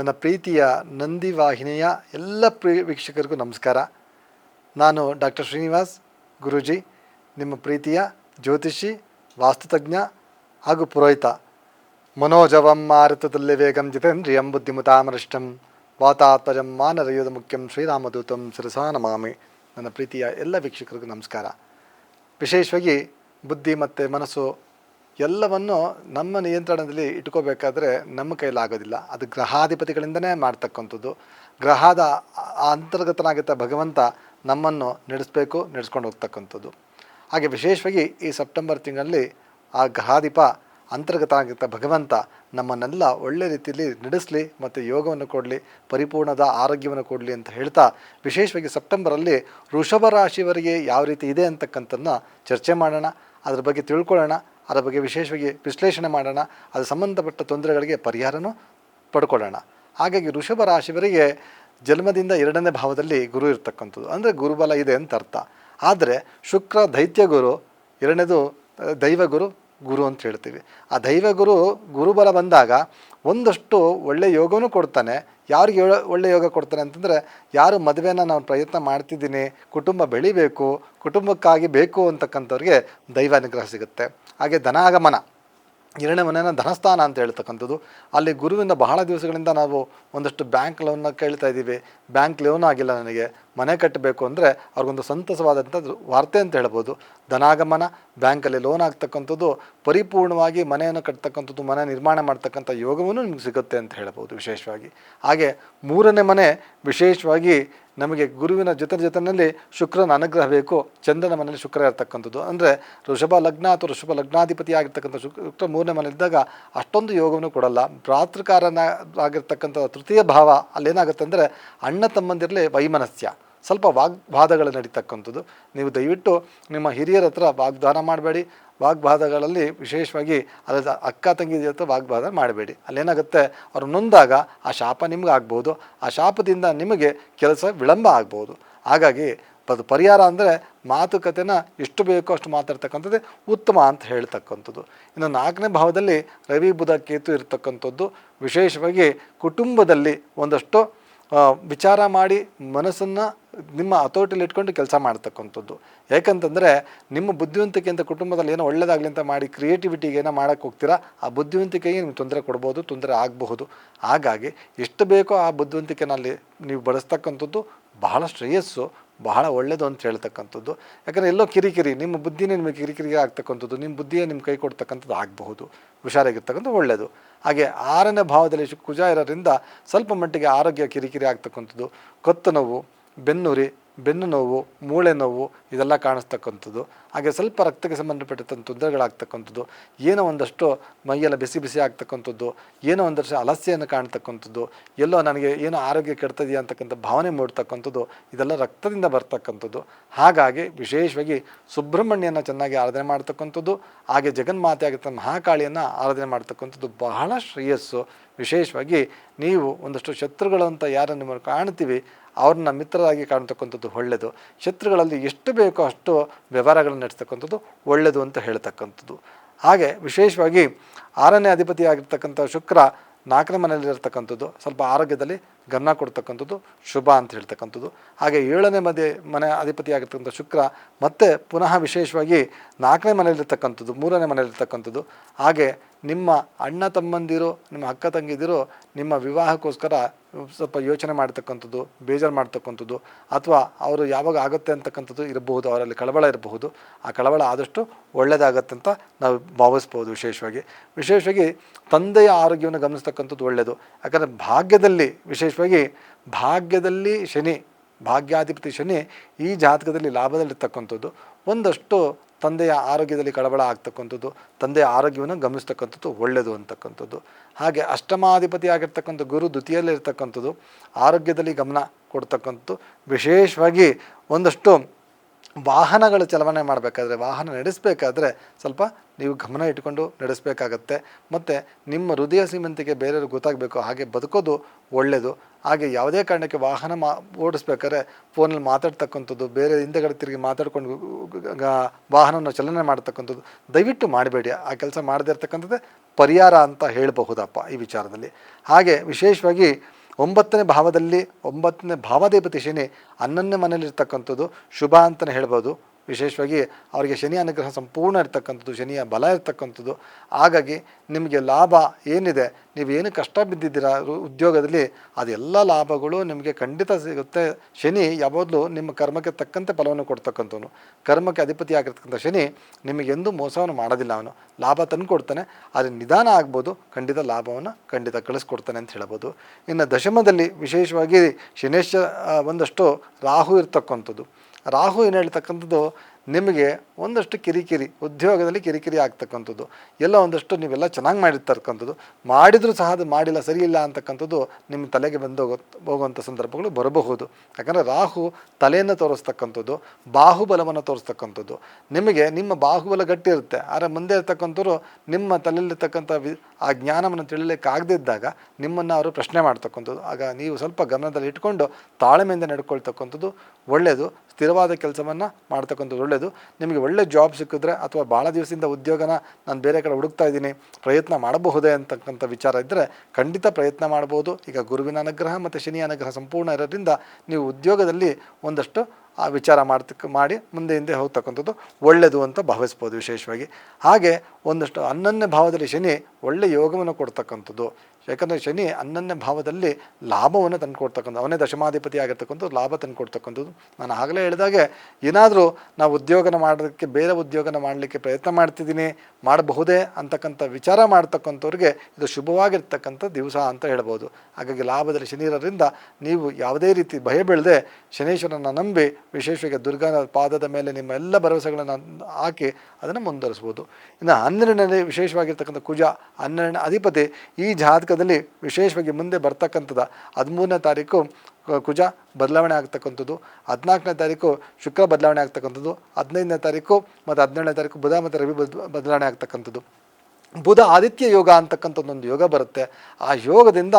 ನನ್ನ ಪ್ರೀತಿಯ ನಂದಿ ವಾಹಿನಿಯ ಎಲ್ಲ ಪ್ರಿಯ ವೀಕ್ಷಕರಿಗೂ ನಮಸ್ಕಾರ. ನಾನು ಡಾಕ್ಟರ್ ಶ್ರೀನಿವಾಸ್ ಗುರೂಜಿ, ನಿಮ್ಮ ಪ್ರೀತಿಯ ಜ್ಯೋತಿಷಿ ವಾಸ್ತುತಜ್ಞ ಹಾಗೂ ಪುರೋಹಿತ. ಮನೋಜವಂ ಮಾರುತದಲ್ಲಿ ವೇಗಂ ಜಿತೇಂದ್ರಿಯಂ ಬುದ್ಧಿಮುತಾಮರಿಷ್ಟಂ ವಾತಾತ್ಮಜಂ ಮಾನರಯೋಧ ಮುಖ್ಯಂ ಶ್ರೀರಾಮದೂತಂ ಸರಸಾನಮಾಮಿ ನನ್ನ ಪ್ರೀತಿಯ ಎಲ್ಲ ವೀಕ್ಷಕರಿಗೂ ನಮಸ್ಕಾರ. ವಿಶೇಷವಾಗಿ ಬುದ್ಧಿ ಮತ್ತು ಮನಸ್ಸು ಎಲ್ಲವನ್ನು ನಮ್ಮ ನಿಯಂತ್ರಣದಲ್ಲಿ ಇಟ್ಕೋಬೇಕಾದ್ರೆ ನಮ್ಮ ಕೈಲಾಗೋದಿಲ್ಲ ಅದು ಗ್ರಹಾಧಿಪತಿಗಳಿಂದನೇ ಮಾಡ್ತಕ್ಕಂಥದ್ದು. ಗ್ರಹದ ಅಂತರ್ಗತನಾಗಿರ್ತ ಭಗವಂತ ನಮ್ಮನ್ನು ನಡೆಸಬೇಕು, ನಡೆಸ್ಕೊಂಡು ಹೋಗ್ತಕ್ಕಂಥದ್ದು. ಹಾಗೆ ವಿಶೇಷವಾಗಿ ಈ ಸೆಪ್ಟೆಂಬರ್ ತಿಂಗಳಲ್ಲಿ ಆ ಗ್ರಹಾಧಿಪ ಅಂತರ್ಗತ ಆಗಿದ್ದ ಭಗವಂತ ನಮ್ಮನ್ನೆಲ್ಲ ಒಳ್ಳೆ ರೀತಿಯಲ್ಲಿ ನಡೆಸಲಿ ಮತ್ತು ಯೋಗವನ್ನು ಕೊಡಲಿ, ಪರಿಪೂರ್ಣದ ಆರೋಗ್ಯವನ್ನು ಕೊಡಲಿ ಅಂತ ಹೇಳ್ತಾ ವಿಶೇಷವಾಗಿ ಸೆಪ್ಟೆಂಬರಲ್ಲಿ ವೃಷಭ ರಾಶಿಯವರಿಗೆ ಯಾವ ರೀತಿ ಇದೆ ಅಂತಕ್ಕಂಥದ್ದನ್ನ ಚರ್ಚೆ ಮಾಡೋಣ. ಅದ್ರ ಬಗ್ಗೆ ತಿಳ್ಕೊಳ್ಳೋಣ. ಅದರ ಬಗ್ಗೆ ವಿಶೇಷವಾಗಿ ವಿಶ್ಲೇಷಣೆ ಮಾಡೋಣ. ಅದು ಸಂಬಂಧಪಟ್ಟ ತೊಂದರೆಗಳಿಗೆ ಪರಿಹಾರನೂ ಪಡ್ಕೊಳ್ಳೋಣ. ಹಾಗಾಗಿ ಋಷಭ ರಾಶಿಯವರಿಗೆ ಜನ್ಮದಿಂದ ಎರಡನೇ ಭಾವದಲ್ಲಿ ಗುರು ಇರ್ತಕ್ಕಂಥದ್ದು. ಅಂದರೆ ಗುರುಬಲ ಇದೆ ಅಂತ ಅರ್ಥ. ಆದರೆ ಶುಕ್ರ ದೈತ್ಯ ಗುರು, ಎರಡನೇದು ದೈವಗುರು ಗುರು ಅಂತ ಹೇಳ್ತೀವಿ. ಆ ದೈವ ಗುರು, ಗುರುಬಲ ಬಂದಾಗ ಒಂದಷ್ಟು ಒಳ್ಳೆಯ ಯೋಗವೂ ಕೊಡ್ತಾನೆ. ಯಾರಿಗೆ ಒಳ್ಳೆ- ಯೋಗ ಕೊಡ್ತಾನೆ ಅಂತಂದರೆ ಯಾರು ಮದುವೆನ ನಾನು ಪ್ರಯತ್ನ ಮಾಡ್ತಿದ್ದೀನಿ, ಕುಟುಂಬ ಬೆಳಿಬೇಕು, ಕುಟುಂಬಕ್ಕಾಗಿ ಬೇಕು ಅಂತಕ್ಕಂಥವ್ರಿಗೆ ದೈವ ಅನುಗ್ರಹ ಸಿಗುತ್ತೆ. ಹಾಗೆ ಧನಾಗಮನ. ಎರಡನೇ ಮನೆಯನ್ನು ಧನಸ್ಥಾನ ಅಂತ ಹೇಳ್ತಕ್ಕಂಥದ್ದು. ಅಲ್ಲಿ ಗುರುವಿಂದ ಬಹಳ ದಿವಸಗಳಿಂದ ನಾವು ಒಂದಷ್ಟು ಬ್ಯಾಂಕ್ ಲೋನ್ನ ಕೇಳ್ತಾ ಇದ್ದೀವಿ. ಬ್ಯಾಂಕ್ ಲೋನ್ ಆಗಿಲ್ಲ ನನಗೆ. ಮನೆ ಕಟ್ಟಬೇಕು ಅಂದರೆ ಅವ್ರಿಗೊಂದು ಸಂತಸವಾದಂಥ ವಾರ್ತೆ ಅಂತ ಹೇಳ್ಬೋದು. ಧನಾಗಮನ, ಬ್ಯಾಂಕಲ್ಲಿ ಲೋನ್ ಆಗ್ತಕ್ಕಂಥದ್ದು, ಪರಿಪೂರ್ಣವಾಗಿ ಮನೆಯನ್ನು ಕಟ್ತಕ್ಕಂಥದ್ದು ಮನೆ ನಿರ್ಮಾಣ ಮಾಡ್ತಕ್ಕಂಥ ಯೋಗವನ್ನು ನಿಮ್ಗೆ ಸಿಗುತ್ತೆ ಅಂತ ಹೇಳ್ಬೋದು ವಿಶೇಷವಾಗಿ. ಹಾಗೆ ಮೂರನೇ ಮನೆ ವಿಶೇಷವಾಗಿ ನಮಗೆ ಗುರುವಿನ ಜೊತೆ ಜೊತೆಯಲ್ಲಿ ಶುಕ್ರನ ಅನುಗ್ರಹ ಬೇಕು, ಚಂದ್ರನ ಮನೆಯಲ್ಲಿ ಶುಕ್ರ ಇರ್ತಕ್ಕಂಥದ್ದು. ಅಂದರೆ ಋಷಭ ಲಗ್ನ ಅಥವಾ ಋಷಭ ಲಗ್ನಾಧಿಪತಿ ಆಗಿರ್ತಕ್ಕಂಥ ಶುಕ್ರ ಮೂರನೇ ಮನೆಯಲ್ಲಿದ್ದಾಗ ಅಷ್ಟೊಂದು ಯೋಗವನ್ನು ಕೊಡಲ್ಲ. ಭ್ರಾತೃಕಾರನ ಆಗಿರ್ತಕ್ಕಂಥ ತೃತೀಯ ಭಾವ ಅಲ್ಲೇನಾಗುತ್ತೆ ಅಂದರೆ ಅಣ್ಣ ತಮ್ಮಂದಿರಲಿ ವೈಮನಸ್ಯ. ಸ್ವಲ್ಪ ವಾಗ್ವಾದಗಳು ನಡೀತಕ್ಕಂಥದ್ದು. ನೀವು ದಯವಿಟ್ಟು ನಿಮ್ಮ ಹಿರಿಯರ ಹತ್ರ ವಾಗ್ದಾನ ಮಾಡಬೇಡಿ. ವಾಗ್ವಾದಗಳಲ್ಲಿ ವಿಶೇಷವಾಗಿ ಅದರ ಅಕ್ಕ ತಂಗಿ ಹತ್ರ ವಾಗ್ವಾದ ಮಾಡಬೇಡಿ. ಅಲ್ಲೇನಾಗುತ್ತೆ? ಅವರು ನೊಂದಾಗ ಆ ಶಾಪ ನಿಮ್ಗೆ ಆಗ್ಬೋದು. ಆ ಶಾಪದಿಂದ ನಿಮಗೆ ಕೆಲಸ ವಿಳಂಬ ಆಗ್ಬೋದು. ಹಾಗಾಗಿ ಅದು ಪರಿಹಾರ ಅಂದರೆ ಮಾತುಕತೆನ ಎಷ್ಟು ಬೇಕೋ ಅಷ್ಟು ಮಾತಾಡ್ತಕ್ಕಂಥದ್ದೇ ಉತ್ತಮ ಅಂತ ಹೇಳ್ತಕ್ಕಂಥದ್ದು. ಇನ್ನು ನಾಲ್ಕನೇ ಭಾವದಲ್ಲಿ ರವಿ, ಬುಧ, ಕೇತು ಇರತಕ್ಕಂಥದ್ದು. ವಿಶೇಷವಾಗಿ ಕುಟುಂಬದಲ್ಲಿ ಒಂದಷ್ಟು ವಿಚಾರ ಮಾಡಿ ಮನಸ್ಸನ್ನು ನಿಮ್ಮ ಹತೋಟಿಯಲ್ಲಿಟ್ಕೊಂಡು ಇಟ್ಕೊಂಡು ಕೆಲಸ ಮಾಡ್ತಕ್ಕಂಥದ್ದು. ಯಾಕಂತಂದರೆ ನಿಮ್ಮ ಬುದ್ಧಿವಂತಿಕೆ ಅಂತ ಕುಟುಂಬದಲ್ಲಿ ಏನೋ ಒಳ್ಳೇದಾಗಲಿ ಅಂತ ಮಾಡಿ ಕ್ರಿಯೇಟಿವಿಟಿಗೆ ಏನೋ ಮಾಡೋಕ್ಕೆ ಹೋಗ್ತೀರಾ, ಆ ಬುದ್ಧಿವಂತಿಕೆಗೆ ನಿಮ್ಗೆ ತೊಂದರೆ ಕೊಡ್ಬೋದು, ತೊಂದರೆ ಆಗಬಹುದು. ಹಾಗಾಗಿ ಎಷ್ಟು ಬೇಕೋ ಆ ಬುದ್ಧಿವಂತಿಕೆನಲ್ಲಿ ನೀವು ಬಳಸ್ತಕ್ಕಂಥದ್ದು ಬಹಳ ಶ್ರೇಯಸ್ಸು ಬಹಳ ಒಳ್ಳೆಯದು ಅಂತ ಹೇಳ್ತಕ್ಕಂಥದ್ದು. ಯಾಕಂದರೆ ಎಲ್ಲೋ ಕಿರಿಕಿರಿ, ನಿಮ್ಮ ಬುದ್ಧಿನೇ ನಿಮಗೆ ಕಿರಿಕಿರಿ ಆಗ್ತಕ್ಕಂಥದ್ದು, ನಿಮ್ಮ ಬುದ್ಧಿಯೇ ನಿಮ್ಮ ಕೈ ಕೊಡ್ತಕ್ಕಂಥದ್ದು ಆಗಬಹುದು. ಹುಷಾರಾಗಿರ್ತಕ್ಕಂಥ ಒಳ್ಳೆಯದು ಹಾಗೆ ಆರನೇ ಭಾವದಲ್ಲಿ ಕುಜ ಇರೋದ್ರಿಂದ ಸ್ವಲ್ಪ ಮಟ್ಟಿಗೆ ಆರೋಗ್ಯ ಕಿರಿಕಿರಿ ಆಗ್ತಕ್ಕಂಥದ್ದು. ಕತ್ತು ನೋವು, ಬೆನ್ನುರಿ ಬೆನ್ನು ನೋವು, ಮೂಳೆ ನೋವು, ಇದೆಲ್ಲ ಕಾಣಿಸ್ತಕ್ಕಂಥದ್ದು. ಹಾಗೆ ಸ್ವಲ್ಪ ರಕ್ತಕ್ಕೆ ಸಂಬಂಧಪಟ್ಟಂಥ ತೊಂದರೆಗಳಾಗ್ತಕ್ಕಂಥದ್ದು, ಏನೋ ಒಂದಷ್ಟು ಮೈಯೆಲ್ಲ ಬಿಸಿ ಬಿಸಿ ಆಗ್ತಕ್ಕಂಥದ್ದು, ಏನೋ ಒಂದಷ್ಟು ಅಲಸ್ಯೆಯನ್ನು ಕಾಣ್ತಕ್ಕಂಥದ್ದು, ಎಲ್ಲೋ ನನಗೆ ಏನೋ ಆರೋಗ್ಯ ಕೆಡ್ತದೆಯಾ ಅಂತಕ್ಕಂಥ ಭಾವನೆ ಮೂಡ್ತಕ್ಕಂಥದ್ದು, ಇದೆಲ್ಲ ರಕ್ತದಿಂದ ಬರ್ತಕ್ಕಂಥದ್ದು. ಹಾಗಾಗಿ ವಿಶೇಷವಾಗಿ ಸುಬ್ರಹ್ಮಣ್ಯನ ಚೆನ್ನಾಗಿ ಆರಾಧನೆ ಮಾಡ್ತಕ್ಕಂಥದ್ದು, ಹಾಗೆ ಜಗನ್ಮಾತೆ ಆಗಿರ್ತ ಮಹಾಕಾಳಿಯನ್ನು ಆರಾಧನೆ ಮಾಡ್ತಕ್ಕಂಥದ್ದು ಬಹಳ ಶ್ರೇಯಸ್ಸು. ವಿಶೇಷವಾಗಿ ನೀವು ಒಂದಷ್ಟು ಶತ್ರುಗಳು ಅಂತ ಯಾರನ್ನು ಕಾಣ್ತೀವಿ ಅವ್ರನ್ನ ಮಿತ್ರರಾಗಿ ಕಾಣ್ತಕ್ಕಂಥದ್ದು ಒಳ್ಳೆಯದು ಶತ್ರುಗಳಲ್ಲಿ ಎಷ್ಟು ಬೇಕೋ ಅಷ್ಟು ವ್ಯವಹಾರಗಳನ್ನು ನಡೆಸ್ತಕ್ಕಂಥದ್ದು ಒಳ್ಳೆಯದು ಅಂತ ಹೇಳ್ತಕ್ಕಂಥದ್ದು. ಹಾಗೆ ವಿಶೇಷವಾಗಿ ಆರನೇ ಅಧಿಪತಿಯಾಗಿರ್ತಕ್ಕಂಥ ಶುಕ್ರ ನಾಲ್ಕನೇ ಮನೆಯಲ್ಲಿರ್ತಕ್ಕಂಥದ್ದು. ಸ್ವಲ್ಪ ಆರೋಗ್ಯದಲ್ಲಿ ಗಮನ ಕೊಡ್ತಕ್ಕಂಥದ್ದು, ಶುಭ ಅಂತ ಹೇಳ್ತಕ್ಕಂಥದ್ದು. ಹಾಗೆ ಏಳನೇ ಮನೆ ಮನೆ ಅಧಿಪತಿ ಆಗಿರ್ತಕ್ಕಂಥ ಶುಕ್ರ ಮತ್ತೆ ಪುನಃ ವಿಶೇಷವಾಗಿ ನಾಲ್ಕನೇ ಮನೆಯಲ್ಲಿರ್ತಕ್ಕಂಥದ್ದು, ಮೂರನೇ ಮನೆಯಲ್ಲಿರ್ತಕ್ಕಂಥದ್ದು. ಹಾಗೆ ನಿಮ್ಮ ಅಣ್ಣ ತಮ್ಮಂದಿರು, ನಿಮ್ಮ ಅಕ್ಕ ತಂಗಿದಿರು ನಿಮ್ಮ ವಿವಾಹಕ್ಕೋಸ್ಕರ ಸ್ವಲ್ಪ ಯೋಚನೆ ಮಾಡ್ತಕ್ಕಂಥದ್ದು, ಬೇಜಾರು ಮಾಡ್ತಕ್ಕಂಥದ್ದು ಅಥವಾ ಅವರು ಯಾವಾಗ ಆಗುತ್ತೆ ಅಂತಕ್ಕಂಥದ್ದು ಇರಬಹುದು, ಅವರಲ್ಲಿ ಕಳವಳ ಇರಬಹುದು. ಆ ಕಳವಳ ಆದಷ್ಟು ಒಳ್ಳೆಯದಾಗತ್ತೆ ಅಂತ ನಾವು ಭಾವಿಸ್ಬೋದು ವಿಶೇಷವಾಗಿ. ವಿಶೇಷವಾಗಿ ತಂದೆಯ ಆರೋಗ್ಯವನ್ನು ಗಮನಿಸ್ತಕ್ಕಂಥದ್ದು ಒಳ್ಳೆಯದು ಯಾಕಂದರೆ ಭಾಗ್ಯದಲ್ಲಿ ವಿಶೇಷವಾಗಿ ಭಾಗ್ಯದಲ್ಲಿ ಶನಿ, ಭಾಗ್ಯಾಧಿಪತಿ ಶನಿ ಈ ಜಾತಕದಲ್ಲಿ ಲಾಭದಲ್ಲಿರ್ತಕ್ಕಂಥದ್ದು. ಒಂದಷ್ಟು ತಂದೆಯ ಆರೋಗ್ಯದಲ್ಲಿ ಕಳವಳ ಆಗ್ತಕ್ಕಂಥದ್ದು, ತಂದೆಯ ಆರೋಗ್ಯವನ್ನು ಗಮನಿಸ್ತಕ್ಕಂಥದ್ದು ಒಳ್ಳೆಯದು ಅಂತಕ್ಕಂಥದ್ದು. ಹಾಗೆ ಅಷ್ಟಮಾಧಿಪತಿ ಆಗಿರ್ತಕ್ಕಂಥ ಗುರು ದ್ವಿತೀಯಲ್ಲಿರ್ತಕ್ಕಂಥದ್ದು ಆರೋಗ್ಯದಲ್ಲಿ ಗಮನ ಕೊಡ್ತಕ್ಕಂಥದ್ದು. ವಿಶೇಷವಾಗಿ ಒಂದಷ್ಟು ವಾಹನಗಳ ಚಲಾವಣೆ ಮಾಡಬೇಕಾದ್ರೆ, ವಾಹನ ನಡೆಸಬೇಕಾದ್ರೆ ಸ್ವಲ್ಪ ನೀವು ಗಮನ ಇಟ್ಕೊಂಡು ನಡೆಸಬೇಕಾಗತ್ತೆ. ಮತ್ತು ನಿಮ್ಮ ಹೃದಯ ಸೀಮಂತಿಗೆ ಬೇರೆಯವ್ರಿಗೆ ಗೊತ್ತಾಗಬೇಕು, ಹಾಗೆ ಬದುಕೋದು ಒಳ್ಳೆಯದು ಹಾಗೆ ಯಾವುದೇ ಕಾರಣಕ್ಕೆ ವಾಹನ ಮಾ, ಓಡಿಸ್ಬೇಕಾದ್ರೆ ಫೋನಲ್ಲಿ ಮಾತಾಡ್ತಕ್ಕಂಥದ್ದು, ಬೇರೆ ಹಿಂದೆಗಡೆ ತಿರುಗಿ ಮಾತಾಡ್ಕೊಂಡು ವಾಹನವನ್ನು ಚಲನೆ ಮಾಡ್ತಕ್ಕಂಥದ್ದು, ದಯವಿಟ್ಟು ಮಾಡಬೇಡಿ. ಆ ಕೆಲಸ ಮಾಡದೇ ಇರ್ತಕ್ಕಂಥದ್ದೇ ಪರಿಹಾರ ಅಂತ ಹೇಳಬಹುದಪ್ಪ ಈ ವಿಚಾರದಲ್ಲಿ. ಹಾಗೆ ವಿಶೇಷವಾಗಿ ಒಂಬತ್ತನೇ ಭಾವದಲ್ಲಿ ಒಂಬತ್ತನೇ ಭಾವದೇವತೆ ಶನಿ ಹನ್ನೊಂದನೇ ಮನೇಲಿರ್ತಕ್ಕಂಥದ್ದು ಶುಭ ಅಂತಲೇ ಹೇಳ್ಬೋದು. ವಿಶೇಷವಾಗಿ ಅವರಿಗೆ ಶನಿ ಅನುಗ್ರಹ ಸಂಪೂರ್ಣ ಇರ್ತಕ್ಕಂಥದ್ದು, ಶನಿಯ ಬಲ ಇರತಕ್ಕಂಥದ್ದು. ಹಾಗಾಗಿ ನಿಮಗೆ ಲಾಭ ಏನಿದೆ, ನೀವು ಏನು ಕಷ್ಟ ಬಿದ್ದಿದ್ದೀರಾ ಉದ್ಯೋಗದಲ್ಲಿ, ಅದೆಲ್ಲ ಲಾಭಗಳು ನಿಮಗೆ ಖಂಡಿತ ಸಿಗುತ್ತೆ. ಶನಿ ಯಾವಾಗಲೂ ನಿಮ್ಮ ಕರ್ಮಕ್ಕೆ ತಕ್ಕಂತೆ ಫಲವನ್ನು ಕೊಡ್ತಕ್ಕಂಥವನು. ಕರ್ಮಕ್ಕೆ ಅಧಿಪತಿ ಆಗಿರ್ತಕ್ಕಂಥ ಶನಿ ನಿಮಗೆ ಎಂದೂ ಮೋಸವನ್ನು ಮಾಡೋದಿಲ್ಲ ಅವನು. ಲಾಭ ತಂದು ಕೊಡ್ತಾನೆ. ಆದರೆ ನಿಧಾನ ಆಗ್ಬೋದು, ಖಂಡಿತ ಲಾಭವನ್ನು ಖಂಡಿತ ಕಳಿಸ್ಕೊಡ್ತಾನೆ ಅಂತ ಹೇಳ್ಬೋದು. ಇನ್ನು ದಶಮದಲ್ಲಿ ವಿಶೇಷವಾಗಿ ಶನೇಶ್ವ ಒಂದಷ್ಟು ರಾಹು ಇರ್ತಕ್ಕಂಥದ್ದು. ರಾಹು ಏನು ಹೇಳ್ತಕ್ಕಂಥದ್ದು ನಿಮಗೆ ಒಂದಷ್ಟು ಕಿರಿಕಿರಿ, ಉದ್ಯೋಗದಲ್ಲಿ ಕಿರಿಕಿರಿ ಆಗ್ತಕ್ಕಂಥದ್ದು. ಎಲ್ಲ ಒಂದಷ್ಟು ನೀವೆಲ್ಲ ಚೆನ್ನಾಗಿ ಮಾಡಿರ್ತಕ್ಕಂಥದ್ದು. ಮಾಡಿದರೂ ಸಹ ಅದು ಮಾಡಿಲ್ಲ ಸರಿಯಿಲ್ಲ ಅಂತಕ್ಕಂಥದ್ದು ನಿಮ್ಮ ತಲೆಗೆ ಬಂದು ಹೋಗೋ, ಹೋಗುವಂಥ ಸಂದರ್ಭಗಳು ಬರಬಹುದು. ಯಾಕಂದರೆ ರಾಹು ತಲೆಯನ್ನು ತೋರಿಸ್ತಕ್ಕಂಥದ್ದು, ಬಾಹುಬಲವನ್ನು ತೋರಿಸ್ತಕ್ಕಂಥದ್ದು. ನಿಮಗೆ ನಿಮ್ಮ ಬಾಹುಬಲ ಗಟ್ಟಿ ಇರುತ್ತೆ. ಆದರೆ ಮುಂದೆ ಇರ್ತಕ್ಕಂಥವ್ರು ನಿಮ್ಮ ತಲೆಯಲ್ಲಿರ್ತಕ್ಕಂಥ ವಿ, ಆ ಜ್ಞಾನವನ್ನು ಇದ್ದಾಗ ನಿಮ್ಮನ್ನು ಅವರು ಪ್ರಶ್ನೆ ಮಾಡ್ತಕ್ಕಂಥದ್ದು. ಆಗ ನೀವು ಸ್ವಲ್ಪ ಗಮನದಲ್ಲಿ ಇಟ್ಕೊಂಡು ತಾಳ್ಮೆಯಿಂದ ನಡ್ಕೊಳ್ತಕ್ಕಂಥದ್ದು ಒಳ್ಳೆಯದು ಸ್ಥಿರವಾದ ಕೆಲಸವನ್ನು ಮಾಡ್ತಕ್ಕಂಥದ್ದು ಒಳ್ಳೆಯದು ನಿಮಗೆ ಒಳ್ಳೆ ಜಾಬ್ ಸಿಕ್ಕಿದ್ರೆ ಅಥವಾ ಭಾಳ ದಿವಸದಿಂದ ಉದ್ಯೋಗನ ನಾನು ಬೇರೆ ಕಡೆ ಹುಡುಕ್ತಾ ಇದ್ದೀನಿ, ಪ್ರಯತ್ನ ಮಾಡಬಹುದೇ ಅಂತಕ್ಕಂಥ ವಿಚಾರ ಇದ್ದರೆ ಖಂಡಿತ ಪ್ರಯತ್ನ ಮಾಡ್ಬೋದು. ಈಗ ಗುರುವಿನ ಅನುಗ್ರಹ ಮತ್ತು ಶನಿ ಅನುಗ್ರಹ ಸಂಪೂರ್ಣ ಇರೋದ್ರಿಂದ ನೀವು ಉದ್ಯೋಗದಲ್ಲಿ ಒಂದಷ್ಟು, ಆ ವಿಚಾರ ಮಾಡ್ತಕ್ಕ, ಮಾಡಿ ಮುಂದೆ ಹಿಂದೆ ಹೋಗ್ತಕ್ಕಂಥದ್ದು ಒಳ್ಳೆಯದು ಅಂತ ಭಾವಿಸ್ಬೋದು ವಿಶೇಷವಾಗಿ. ಹಾಗೆ ಒಂದಷ್ಟು ಹನ್ನೊಂದನೇ ಭಾವದಲ್ಲಿ ಶನಿ ಒಳ್ಳೆಯ ಯೋಗವನ್ನು ಕೊಡ್ತಕ್ಕಂಥದ್ದು. ಯಾಕಂದರೆ ಶನಿ ಹನ್ನೊಂದನೇ ಭಾವದಲ್ಲಿ ಲಾಭವನ್ನು ತಂದುಕೊಡ್ತಕ್ಕಂಥ, ಅವನೇ ದಶಮಾಧಿಪತಿ ಆಗಿರ್ತಕ್ಕಂಥದ್ದು, ಲಾಭ ತಂದುಕೊಡ್ತಕ್ಕಂಥದ್ದು. ನಾನು ಆಗಲೇ ಹೇಳಿದಾಗೆ, ಏನಾದರೂ ನಾವು ಉದ್ಯೋಗನ ಮಾಡೋದಕ್ಕೆ, ಬೇರೆ ಉದ್ಯೋಗನ ಮಾಡಲಿಕ್ಕೆ ಪ್ರಯತ್ನ ಮಾಡ್ತಿದ್ದೀನಿ, ಮಾಡಬಹುದೇ ಅಂತಕ್ಕಂಥ ವಿಚಾರ ಮಾಡ್ತಕ್ಕಂಥವ್ರಿಗೆ ಇದು ಶುಭವಾಗಿರ್ತಕ್ಕಂಥ ದಿವಸ ಅಂತ ಹೇಳ್ಬೋದು. ಹಾಗಾಗಿ ಲಾಭದಲ್ಲಿ ಶನಿ ಇರೋದ್ರಿಂದ ನೀವು ಯಾವುದೇ ರೀತಿ ಭಯ ಬೀಳದೆ ಶನೇಶ್ವರನ ನಂಬಿ ವಿಶೇಷವಾಗಿ ದುರ್ಗಾನ ಪಾದದ ಮೇಲೆ ನಿಮ್ಮ ಎಲ್ಲ ಭರವಸೆಗಳನ್ನು ಹಾಕಿ ಅದನ್ನು ಮುಂದುವರಿಸ್ಬೋದು. ಇನ್ನು ಹನ್ನೆರಡನೇ ವಿಶೇಷವಾಗಿರ್ತಕ್ಕಂಥ ಕುಜ, ಹನ್ನೆರಡನೇ ಅಧಿಪತಿ ಈ ಜಾತಕದಲ್ಲಿ ವಿಶೇಷವಾಗಿ ಮುಂದೆ ಬರ್ತಕ್ಕಂಥದ್ದು ಹದಿಮೂರನೇ ತಾರೀಕು ಕುಜ ಬದಲಾವಣೆ ಆಗ್ತಕ್ಕಂಥದ್ದು, ಹದಿನಾಲ್ಕನೇ ತಾರೀಕು ಶುಕ್ರ ಬದಲಾವಣೆ ಆಗ್ತಕ್ಕಂಥದ್ದು, ಹದಿನೈದನೇ ತಾರೀಕು ಮತ್ತು ಹದಿನೇಳನೇ ತಾರೀಕು ಬುಧ ಮತ್ತು ರವಿ ಬದ್, ಬದಲಾವಣೆ ಆಗ್ತಕ್ಕಂಥದ್ದು. ಬುಧ ಆದಿತ್ಯ ಯೋಗ ಅಂತಕ್ಕಂಥದ್ದೊಂದು ಯೋಗ ಬರುತ್ತೆ. ಆ ಯೋಗದಿಂದ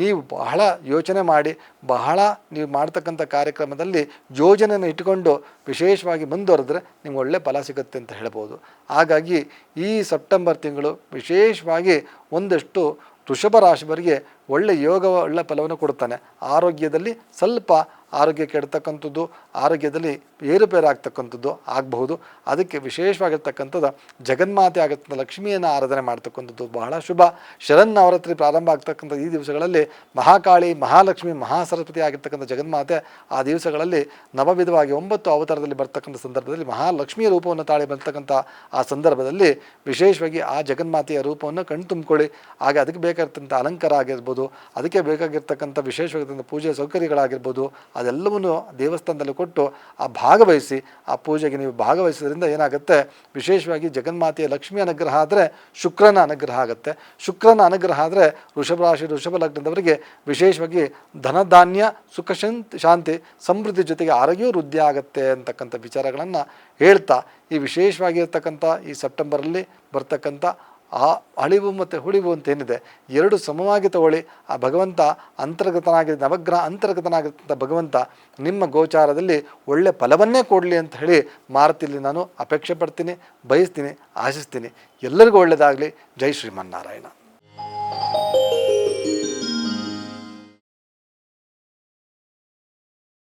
ನೀವು ಬಹಳ ಯೋಚನೆ ಮಾಡಿ, ಬಹಳ ನೀವು ಮಾಡ್ತಕ್ಕಂಥ ಕಾರ್ಯಕ್ರಮದಲ್ಲಿ ಯೋಜನೆಯನ್ನು ಇಟ್ಟುಕೊಂಡು ವಿಶೇಷವಾಗಿ ಮುಂದುವರೆದ್ರೆ ನಿಮ್ಗೆ ಒಳ್ಳೆ ಫಲ ಸಿಗುತ್ತೆ ಅಂತ ಹೇಳ್ಬೋದು. ಹಾಗಾಗಿ ಈ ಸೆಪ್ಟೆಂಬರ್ ತಿಂಗಳು ವಿಶೇಷವಾಗಿ ಒಂದಷ್ಟು ವೃಷಭ ರಾಶಿಯವರಿಗೆ ಒಳ್ಳೆಯ ಯೋಗ ಒಳ್ಳೆ ಫಲವನ್ನು ಕೊಡುತ್ತಾನೆ. ಆರೋಗ್ಯದಲ್ಲಿ ಸ್ವಲ್ಪ ಆರೋಗ್ಯ ಕೆಡ್ತಕ್ಕಂಥದ್ದು, ಆರೋಗ್ಯದಲ್ಲಿ ಏರುಪೇರು ಆಗ್ತಕ್ಕಂಥದ್ದು ಆಗಬಹುದು. ಅದಕ್ಕೆ ವಿಶೇಷವಾಗಿರ್ತಕ್ಕಂಥದ್ದು ಜಗನ್ಮಾತೆ ಆಗಿರ್ತಕ್ಕಂಥ ಲಕ್ಷ್ಮಿಯನ್ನು ಆರಾಧನೆ ಮಾಡ್ತಕ್ಕಂಥದ್ದು ಬಹಳ ಶುಭ. ಶರನ್ನವರಾತ್ರಿ ಪ್ರಾರಂಭ ಆಗ್ತಕ್ಕಂಥ ಈ ದಿವಸಗಳಲ್ಲಿ ಮಹಾಕಾಳಿ, ಮಹಾಲಕ್ಷ್ಮಿ, ಮಹಾಸರಸ್ವತಿ ಆಗಿರ್ತಕ್ಕಂಥ ಜಗನ್ಮಾತೆ ಆ ದಿವಸಗಳಲ್ಲಿ ನವವಿಧವಾಗಿ ಒಂಬತ್ತು ಅವತಾರದಲ್ಲಿ ಬರ್ತಕ್ಕಂಥ ಸಂದರ್ಭದಲ್ಲಿ ಮಹಾಲಕ್ಷ್ಮಿಯ ರೂಪವನ್ನು ತಾಳಿ ಬರ್ತಕ್ಕಂಥ ಆ ಸಂದರ್ಭದಲ್ಲಿ ವಿಶೇಷವಾಗಿ ಆ ಜಗನ್ಮಾತೆಯ ರೂಪವನ್ನು ಕಣ್ಣು ತುಂಬಿಕೊಳ್ಳಿ. ಹಾಗೆ ಅದಕ್ಕೆ ಬೇಕಾಗಿರ್ತಕ್ಕಂಥ ಅಲಂಕಾರ ಆಗಿರ್ಬೋದು, ಅದಕ್ಕೆ ಬೇಕಾಗಿರ್ತಕ್ಕಂಥ ವಿಶೇಷವಾಗಿರ್ತಕ್ಕಂಥ ಪೂಜೆ ಸೌಕರ್ಯಗಳಾಗಿರ್ಬೋದು ಅದೆಲ್ಲವನ್ನು ದೇವಸ್ಥಾನದಲ್ಲಿ ಕೊಟ್ಟು ಆ ಭಾಗವಹಿಸಿ, ಆ ಪೂಜೆಗೆ ನೀವು ಭಾಗವಹಿಸೋದ್ರಿಂದ ಏನಾಗುತ್ತೆ? ವಿಶೇಷವಾಗಿ ಜಗನ್ಮಾತೆಯ ಲಕ್ಷ್ಮಿ ಅನುಗ್ರಹ ಆದರೆ ಶುಕ್ರನ ಅನುಗ್ರಹ ಆಗುತ್ತೆ. ಶುಕ್ರನ ಅನುಗ್ರಹ ಆದರೆ ವೃಷಭ ರಾಶಿ ವೃಷಭ ಲಗ್ನದವರಿಗೆ ವಿಶೇಷವಾಗಿ ಧನಧಾನ್ಯ, ಸುಖ ಶಾಂತಿ ಶಾಂತಿ, ಸಮೃದ್ಧಿ ಜೊತೆಗೆ ಆರೋಗ್ಯ ವೃದ್ಧಿ ಆಗುತ್ತೆ ಅಂತಕ್ಕಂಥ ವಿಚಾರಗಳನ್ನು ಹೇಳ್ತಾ, ಈ ವಿಶೇಷವಾಗಿರ್ತಕ್ಕಂಥ ಈ ಸೆಪ್ಟೆಂಬರಲ್ಲಿ ಬರ್ತಕ್ಕಂಥ ಆ ಅಳಿವು ಮತ್ತು ಹುಳಿವು ಅಂತ ಏನಿದೆ, ಎರಡು ಸಮವಾಗಿ ತಗೊಳ್ಳಿ. ಆ ಭಗವಂತ ಅಂತರ್ಗತನಾಗಿದ್ದ ನವಗ್ರಹ ಅಂತರ್ಗತನಾಗಿರ್ತಕ್ಕಂಥ ಭಗವಂತ ನಿಮ್ಮ ಗೋಚಾರದಲ್ಲಿ ಒಳ್ಳೆಯ ಫಲವನ್ನೇ ಕೊಡಲಿ ಅಂತ ಹೇಳಿ ಮಾರುತಿಲಿ ನಾನು ಅಪೇಕ್ಷೆ ಪಡ್ತೀನಿ, ಬಯಸ್ತೀನಿ, ಆಶಿಸ್ತೀನಿ. ಎಲ್ಲರಿಗೂ ಒಳ್ಳೆಯದಾಗಲಿ ಜೈ ಶ್ರೀಮನ್ನಾರಾಯಣ